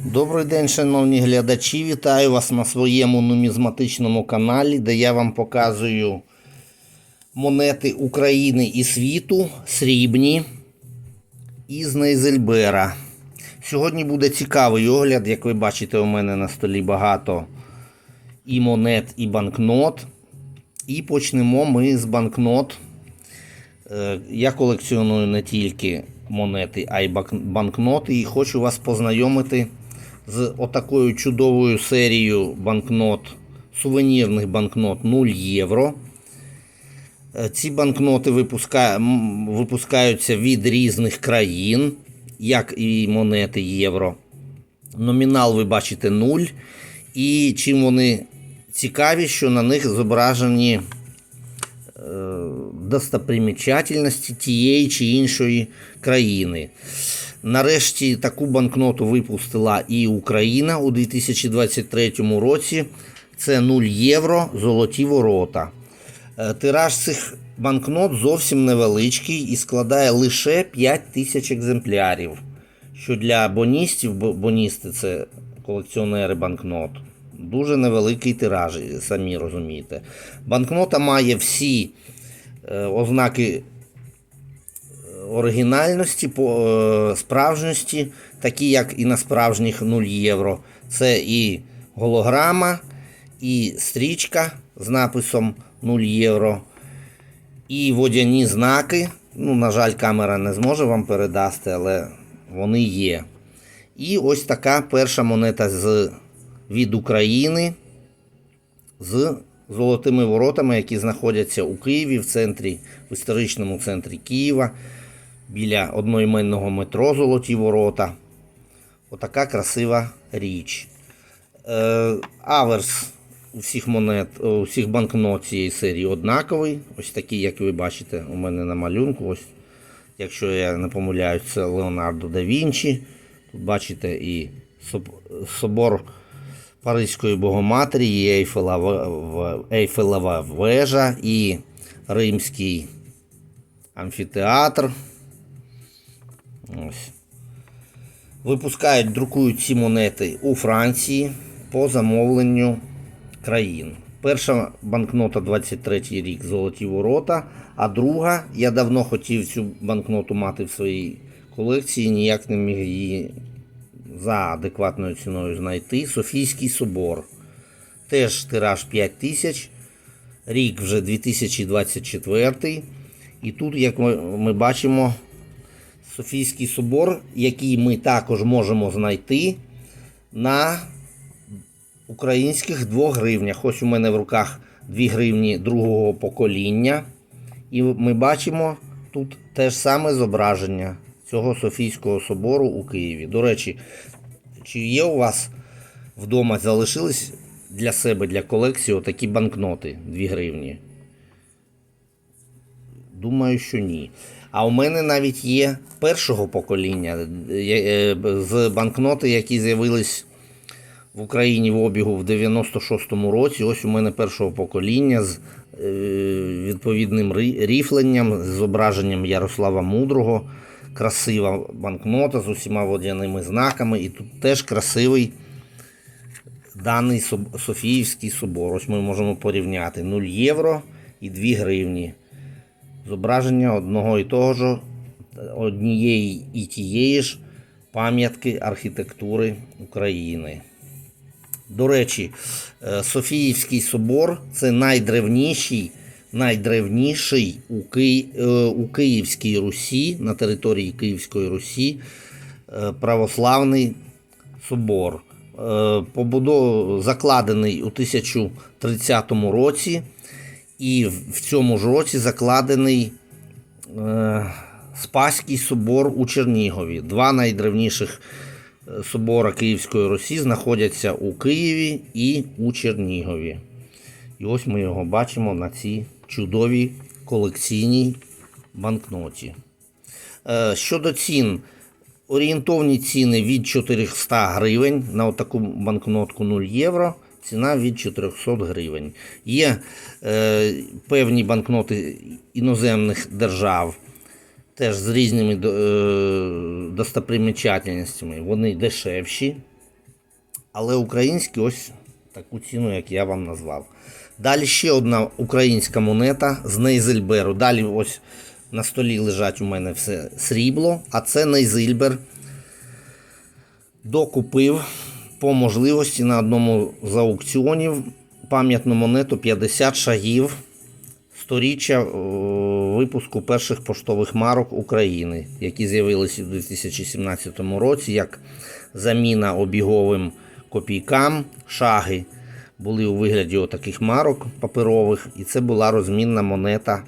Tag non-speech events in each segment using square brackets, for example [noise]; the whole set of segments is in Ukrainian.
Добрий день, шановні глядачі. Вітаю вас на своєму нумізматичному каналі, де я вам показую монети України і світу срібні із Нейзельбера. Сьогодні буде цікавий огляд, як ви бачите, у мене на столі багато і монет, і банкнот. І почнемо ми з банкнот. Е, Я колекціоную не тільки монети, а й банкноти. І хочу вас познайомити з отакою чудовою серією банкнот, сувенірних банкнот 0 євро. Е, Ці банкноти випускаються від різних країн, як і монети євро. Номінал ви бачите 0. І чим вони цікаві, що на них зображені е, достопримічательності тієї чи іншої країни. Нарешті таку банкноту випустила і Україна у 2023 році. Це 0 євро золоті ворота. Е, Тираж цих банкнот зовсім невеличкий і складає лише 5 тисяч екземплярів. Що для боністів, боністи це колекціонери банкнот. Дуже невеликий тираж, самі розумієте. Банкнота має всі ознаки оригінальності, по, е, справжності, такі як і на справжніх 0 євро. Це і голограма, і стрічка з написом 0 євро, і водяні знаки. Ну, на жаль, камера не зможе вам передасти, але вони є. І ось така перша монета з, від України з золотими воротами, які знаходяться у Києві, в центрі, в історичному центрі Києва, біля одноіменного метро Золоті ворота. Отака красива річ. Е, аверс у всіх монет, у всіх банкнот цієї серії однаковий. Ось такий, як ви бачите, у мене на малюнку. Ось, якщо я не помиляюсь, це Леонардо да Вінчі. Тут бачите і соб- собор Паризької Богоматері, і Ейфелева, в- Ейфелева вежа, і Римський амфітеатр. Ось. Випускають, друкують ці монети у Франції по замовленню країн. Перша банкнота 23 рік золоті ворота, а друга, я давно хотів цю банкноту мати в своїй колекції, ніяк не міг її за адекватною ціною знайти. Софійський собор. Теж тираж 5 тисяч. Рік вже 2024. І тут, як ми, ми бачимо, Софійський собор, який ми також можемо знайти на українських 2 гривнях. Ось у мене в руках 2 гривні другого покоління. І ми бачимо тут те ж саме зображення цього Софійського собору у Києві. До речі, чи є у вас вдома залишились для себе, для колекції такі банкноти 2 гривні? Думаю, що ні. А у мене навіть є першого покоління е, з банкноти, які з'явились в Україні в обігу в 96-му році. Ось у мене першого покоління з е, відповідним ріфленням, з зображенням Ярослава Мудрого. Красива банкнота з усіма водяними знаками. І тут теж красивий даний Софіївський собор. Ось ми можемо порівняти 0 євро і 2 гривні. Зображення одного і того ж, однієї і тієї ж пам'ятки архітектури України. До речі, е, Софіївський собор це найдревніший, найдревніший у, Ки... е, у Київській Русі, на території Київської Русі, е, православний собор. Е, Побудов... Закладений у 1030 році, і в цьому ж році закладений Спаський собор у Чернігові. Два найдревніших собора Київської Русі знаходяться у Києві і у Чернігові. І ось ми його бачимо на цій чудовій колекційній банкноті. Е, Щодо цін, орієнтовні ціни від 400 гривень на таку банкнотку 0 євро. Ціна від 400 гривень. Є е, певні банкноти іноземних держав, теж з різними е, достопримічательностями. Вони дешевші, Але українські ось таку ціну, як я вам назвав. Далі ще одна українська монета з Нейзельберу. Далі ось на столі лежать у мене все срібло, а це Нейзельбер докупив по можливості на одному з аукціонів пам'ятну монету 50 шагів сторіччя е, випуску перших поштових марок України, які з'явилися у 2017 році як заміна обіговим копійкам. Шаги були у вигляді таких марок паперових, і це була розмінна монета,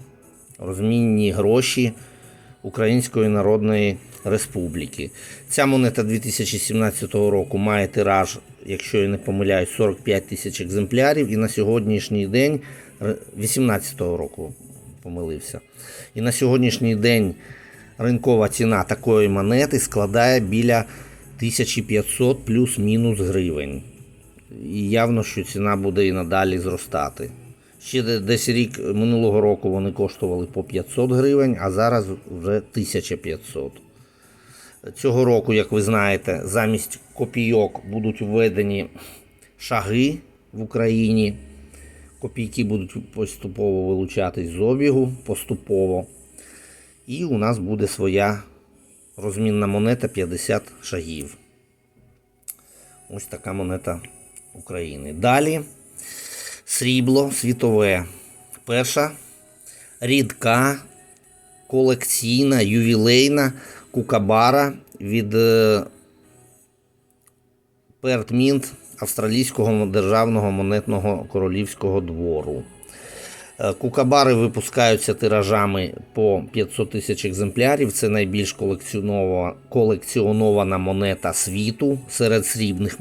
розмінні гроші Української Народної Республіки. Ця монета 2017 року має тираж, якщо я не помиляюсь, 45 тисяч екземплярів. І на сьогоднішній день, 2018 року помилився. І на сьогоднішній день ринкова ціна такої монети складає біля 1500 плюс-мінус гривень. І явно, що ціна буде і надалі зростати. Ще десь рік минулого року вони коштували по 500 гривень, а зараз вже 1500. Цього року, як ви знаєте, замість копійок будуть введені шаги в Україні. Копійки будуть поступово вилучатись з обігу поступово. І у нас буде своя розмінна монета 50 шагів. Ось така монета України. Далі срібло світове. Перша рідка, колекційна, ювілейна кукабара від е, Пертмінт Австралійського державного монетного королівського двору. Е, Кукабари випускаються тиражами по 500 тисяч екземплярів. Це найбільш колекціонова- колекціонована монета світу серед срібних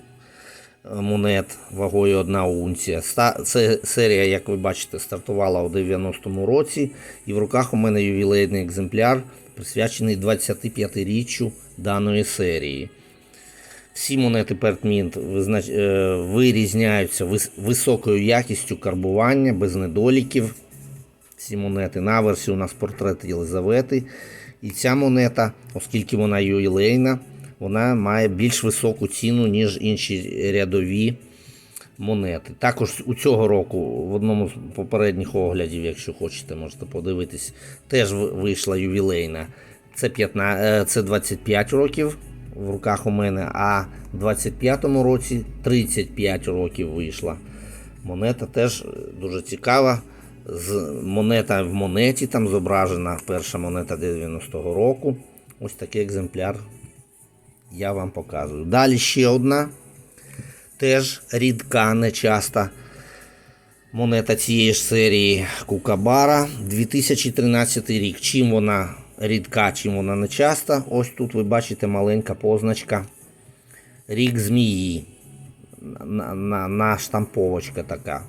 монет вагою 1 унція. Це серія, як ви бачите, стартувала у 90-му році, і в руках у мене ювілейний екземпляр, присвячений 25-річчю даної серії. Всі монети Пертмінт вирізняються високою якістю карбування, без недоліків. Ці монети. На версі у нас портрет Єлизавети. І ця монета, оскільки вона ювілейна, вона має більш високу ціну, ніж інші рядові монети. Також у цього року в одному з попередніх оглядів, якщо хочете, можете подивитись, теж вийшла ювілейна. Це, 15, е, це 25 років в руках у мене, а в 25-му році 35 років вийшла. Монета теж е, дуже цікава. З монета в монеті там зображена перша монета 90-го року. Ось такий екземпляр я вам показую. Далі ще одна, теж рідка, нечаста монета цієї ж серії Кукабара 2013 рік. Чим вона рідка, чим вона нечаста. Ось тут ви бачите маленька позначка. Рік змії. На, на штамповочка така.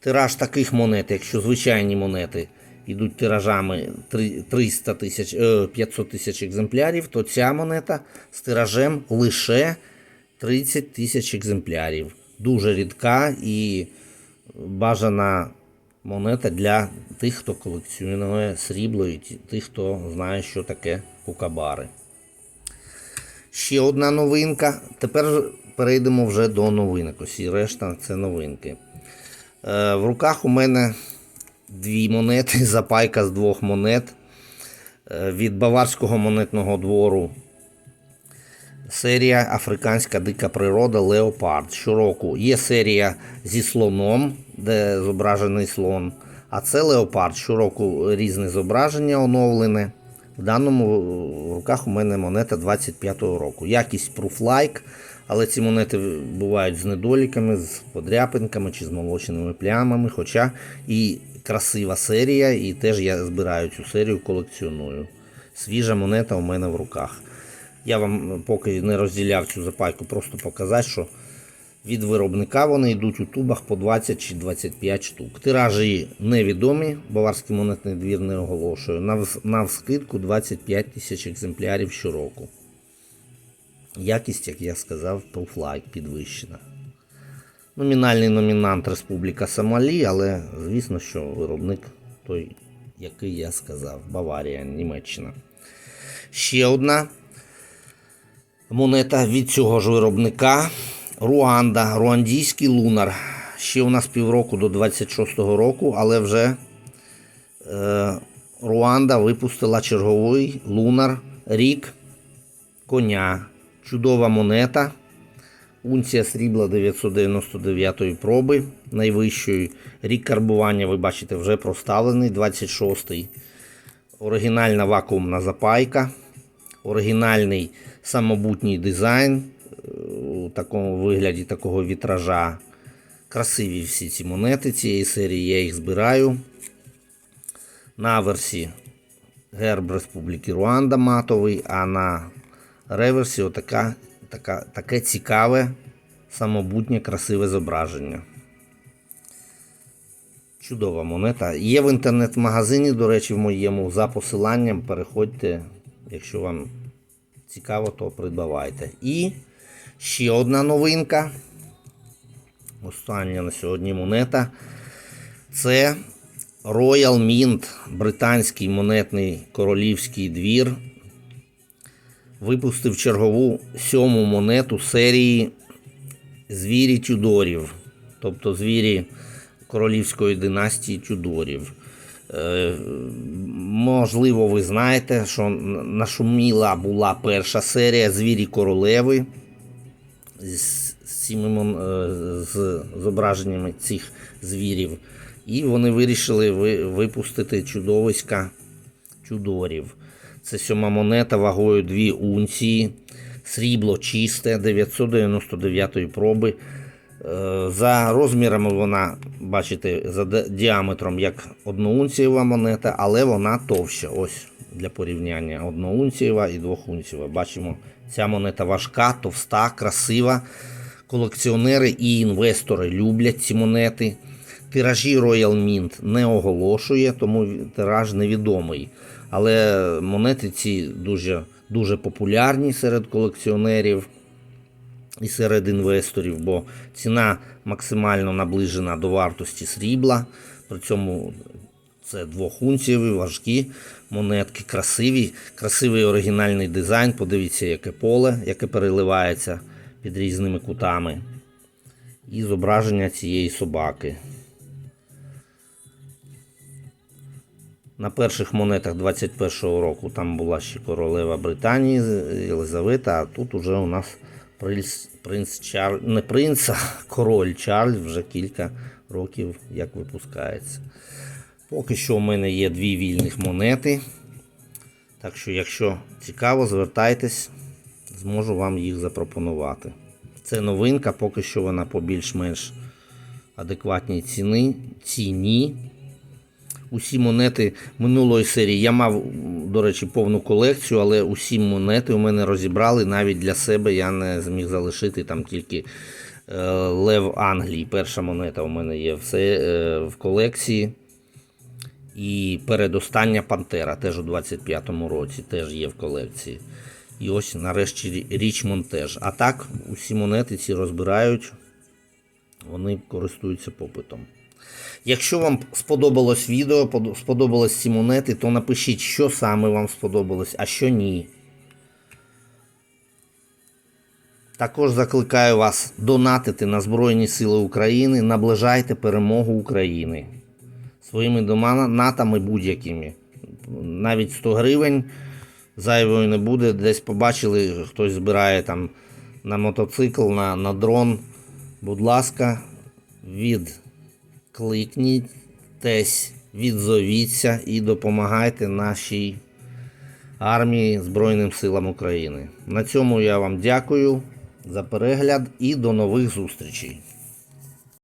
Тираж таких монет, якщо звичайні монети йдуть тиражами 300 тисяч, е, 500 тисяч екземплярів, то ця монета з тиражем лише 30 тисяч екземплярів. Дуже рідка і бажана монета для тих, хто колекціонує срібло і тих, хто знає, що таке кукабари. Ще одна новинка. Тепер перейдемо вже до новинок. Ось і решта це новинки. Е, в руках у мене дві монети, [laughs] запайка з двох монет е, від Баварського монетного двору. Серія Африканська дика природа Леопард. Щороку є серія зі слоном, де зображений слон. А це Леопард. Щороку різне зображення оновлене. В даному в руках у мене монета 25-го року. Якість Proof-like, але ці монети бувають з недоліками, з подряпинками чи з молочними плямами. Хоча і красива серія, і теж я збираю цю серію, колекціоную. Свіжа монета у мене в руках. Я вам поки не розділяв цю запайку, просто показати, що від виробника вони йдуть у тубах по 20 чи 25 штук. Тиражі невідомі, Баварський монетний двір не оголошує. Нав- Навскидку 25 тисяч екземплярів щороку. Якість, як я сказав, Prooflike підвищена. Номінальний номінант Республіка Сомалі, але звісно, що виробник той, який я сказав, Баварія, Німеччина. Ще одна Монета від цього ж виробника. Руанда, руандійський лунар. Ще у нас півроку до 26-го року, але вже е, Руанда випустила черговий лунар рік коня. Чудова монета. Унція срібла 999 проби найвищої. Рік карбування, ви бачите, вже проставлений, 26-й. Оригінальна вакуумна запайка. Оригінальний самобутній дизайн е, у такому вигляді такого вітража. Красиві всі ці монети цієї серії, я їх збираю. На аверсі герб Республіки Руанда матовий, а на реверсі отака, така, таке цікаве, самобутнє, красиве зображення. Чудова монета. Є в інтернет-магазині, до речі, в моєму за посиланням. Переходьте, якщо вам цікаво, то придбавайте. І ще одна новинка. Остання на сьогодні монета. Це Royal Mint, британський монетний королівський двір. Випустив чергову сьому монету серії Звірі Тюдорів. Тобто звірі королівської династії Тюдорів. Е, можливо, ви знаєте, що нашуміла була перша серія Звірі королеви з, цими, е, з зображеннями цих звірів. І вони вирішили ви- випустити чудовиська Тюдорів. Це сьома монета вагою 2 унції. Срібло чисте 999 проби. Е, За розмірами вона, бачите, за діаметром як одноунцієва монета, але вона товща. Ось для порівняння одноунцієва і двохунцієва. Бачимо, ця монета важка, товста, красива. Колекціонери і інвестори люблять ці монети. Тиражі Royal Mint не оголошує, тому тираж невідомий. Але монети ці дуже, дуже популярні серед колекціонерів і серед інвесторів, бо ціна максимально наближена до вартості срібла. При цьому це двохунцієві, важкі монетки, красиві, красивий оригінальний дизайн. Подивіться, яке поле, яке переливається під різними кутами. І зображення цієї собаки. На перших монетах 21-го року там була ще королева Британії Єлизавета, а тут уже у нас принц, принц Чарль, не принц, а король Чарльз вже кілька років як випускається. Поки що у мене є дві вільних монети. Так що, якщо цікаво, звертайтесь, зможу вам їх запропонувати. Це новинка, поки що вона по більш-менш адекватній ціні усі монети минулої серії. Я мав, до речі, повну колекцію, але усі монети у мене розібрали. Навіть для себе я не зміг залишити там тільки е, Лев Англії. Перша монета у мене є все е, в колекції. І передостання Пантера теж у 25-му році теж є в колекції. І ось нарешті Річмонд теж. А так, усі монети ці розбирають, вони користуються попитом. Якщо вам сподобалось відео, подо- сподобалось ці монети, то напишіть, що саме вам сподобалось, а що ні. Також закликаю вас донатити на Збройні Сили України, наближайте перемогу України своїми донатами будь-якими. Навіть 100 гривень зайвою не буде. Десь побачили, хтось збирає там на мотоцикл, на, на дрон. Будь ласка, відкликнітесь, відзовіться і допомагайте нашій армії Збройним силам України. На цьому я вам дякую за перегляд і до нових зустрічей.